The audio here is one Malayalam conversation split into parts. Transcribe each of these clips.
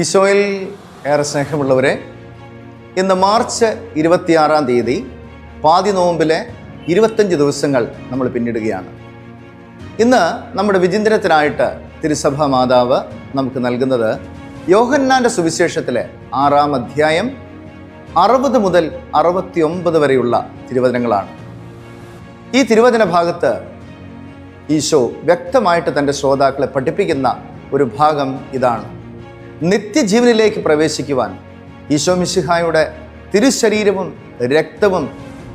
ഈശോയിൽ ഏറെ സ്നേഹമുള്ളവരെ ഇന്ന് മാർച്ച് ഇരുപത്തിയാറാം തീയതി പാതി നോമ്പിലെ ഇരുപത്തഞ്ച് ദിവസങ്ങൾ നമ്മൾ പിന്നിടുകയാണ്. ഇന്ന് നമ്മുടെ വിചിന്തനത്തിനായിട്ട് തിരുസഭ മാതാവ് നമുക്ക് നൽകുന്നത് യോഹന്നാന്റെ സുവിശേഷത്തിലെ ആറാം അധ്യായം അറുപത് മുതൽ അറുപത്തി ഒമ്പത് വരെയുള്ള തിരുവചനങ്ങളാണ്. ഈ തിരുവചന ഭാഗത്ത് ഈശോ വ്യക്തമായിട്ട് തന്റെ ശ്രോതാക്കളെ പഠിപ്പിക്കുന്ന ഒരു ഭാഗം ഇതാണ്. നിത്യജീവനിലേക്ക് പ്രവേശിക്കുവാൻ ഈശോ മിശിഹായുടെ തിരുശരീരവും രക്തവും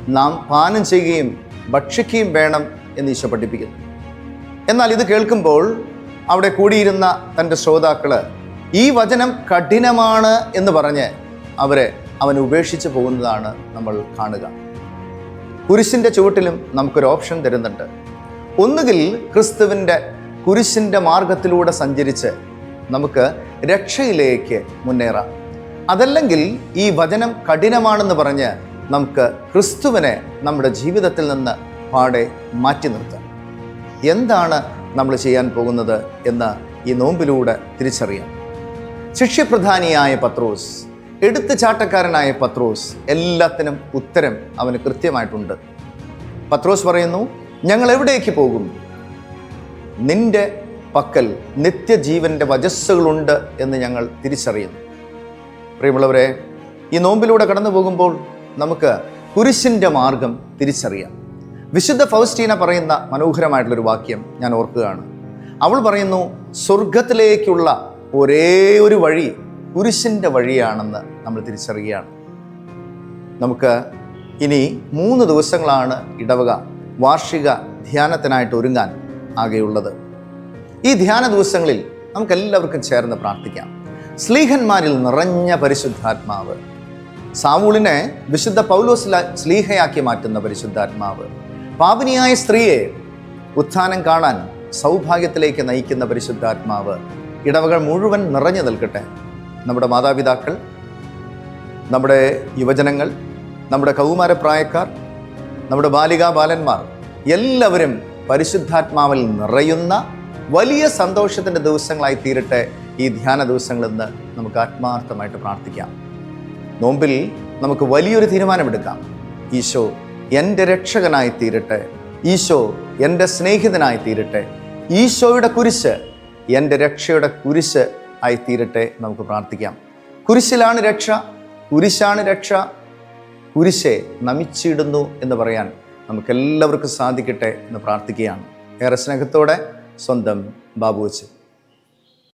നാം പാനം ചെയ്യുകയും ഭക്ഷിക്കുകയും വേണം എന്ന് ഈശോ പഠിപ്പിക്കുന്നു. എന്നാൽ ഇത് കേൾക്കുമ്പോൾ അവിടെ കൂടിയിരുന്ന തന്റെ ശ്രോതാക്കൾ ഈ വചനം കഠിനമാണ് എന്ന് പറഞ്ഞ് അവരെ അവൻ ഉപേക്ഷിച്ച് പോകുന്നതാണ് നമ്മൾ കാണുക. കുരിശിന്റെ ചുവട്ടിലും നമുക്കൊരു ഓപ്ഷൻ തരുന്നുണ്ട്. ഒന്നുകിൽ ക്രിസ്തുവിന്റെ കുരിശിന്റെ മാർഗത്തിലൂടെ സഞ്ചരിച്ച് നമുക്ക് രക്ഷയിലേക്ക് മുന്നേറാം. അതല്ലെങ്കിൽ ഈ വചനം കഠിനമാണെന്ന് പറഞ്ഞ് നമുക്ക് ക്രിസ്തുവിനെ നമ്മുടെ ജീവിതത്തിൽ നിന്ന് പാടെ മാറ്റി നിർത്താം. എന്താണ് നമ്മൾ ചെയ്യാൻ പോകുന്നത് എന്ന് ഈ നോമ്പിലൂടെ തിരിച്ചറിയാം. ശിഷ്യപ്രധാനിയായ പത്രോസ് എടുത്തുചാട്ടക്കാരനായ പത്രോസ് എല്ലാത്തിനും ഉത്തരം അവന് കൃത്യമായിട്ടുണ്ട്. പത്രോസ് പറയുന്നു ഞങ്ങൾ എവിടേക്ക് പോകും? നിന്റെ പക്കൽ നിത്യജീവന്റെ വജസ്സുകളുണ്ട് എന്ന് ഞങ്ങൾ തിരിച്ചറിയുന്നു. പ്രിയമുള്ളവരെ ഈ നോമ്പിലൂടെ കടന്നു പോകുമ്പോൾ നമുക്ക് കുരിശിന്റെ മാർഗം തിരിച്ചറിയാം. വിശുദ്ധ ഫൗസ്റ്റീന പറയുന്ന മനോഹരമായിട്ടുള്ളൊരു വാക്യം ഞാൻ ഓർക്കുകയാണ്. അവൾ പറയുന്നു സ്വർഗത്തിലേക്കുള്ള ഒരേ ഒരു വഴി കുരിശിന്റെ വഴിയാണെന്ന് നമ്മൾ തിരിച്ചറിയുകയാണ്. നമുക്ക് ഇനി മൂന്ന് ദിവസങ്ങളാണ് ഇടവക വാർഷിക ധ്യാനത്തിനായിട്ട് ഒരുങ്ങാൻ ആകെയുള്ളത്. ഈ ധ്യാന ദിവസങ്ങളിൽ നമുക്ക് എല്ലാവർക്കും ചേർന്ന് പ്രാർത്ഥിക്കാം. സ്ലീഹന്മാരിൽ നിറഞ്ഞ പരിശുദ്ധാത്മാവ്. സാവൂളിനെ വിശുദ്ധ പൗലോസ് സ്ലീഹയാക്കി മാറ്റുന്ന പരിശുദ്ധാത്മാവ്. പാപിനിയായ സ്ത്രീയെ ഉത്ഥാനം കാണാൻ സൗഭാഗ്യത്തിലേക്ക് നയിക്കുന്ന പരിശുദ്ധാത്മാവ്. ഇടവകൾ മുഴുവൻ നിറഞ്ഞു നിൽക്കട്ടെ. നമ്മുടെ മാതാപിതാക്കൾ നമ്മുടെ യുവജനങ്ങൾ നമ്മുടെ കൗമാരപ്രായക്കാർ നമ്മുടെ ബാലികാ ബാലന്മാർ എല്ലാവരും പരിശുദ്ധാത്മാവിൽ നിറയുന്ന വലിയ സന്തോഷത്തിന്റെ ദിവസങ്ങളായി തീരട്ടെ ഈ ധ്യാന ദിവസങ്ങളെന്ന് നമുക്ക് ആത്മാർത്ഥമായിട്ട് പ്രാർത്ഥിക്കാം. നോമ്പിൽ നമുക്ക് വലിയൊരു തീരുമാനമെടുക്കാം. ഈശോ എന്റെ രക്ഷകനായി തീരട്ടെ. ഈശോ എന്റെ സ്നേഹിതനായി തീരട്ടെ. ഈശോയുടെ കുരിശ് എന്റെ രക്ഷയുടെ കുരിശ് ആയി തീരട്ടെ നമുക്ക് പ്രാർത്ഥിക്കാം. കുരിശിലാണ് രക്ഷ കുരിശാണ് രക്ഷ. കുരിശെ നമിച്ചിടുന്നു എന്ന് പറയാൻ നമുക്കെല്ലാവർക്കും സാധിക്കട്ടെ എന്ന് പ്രാർത്ഥിക്കുകയാണ്. ഏറെ സ്നേഹത്തോടെ സ്വന്തം ബാബു വച്ച്.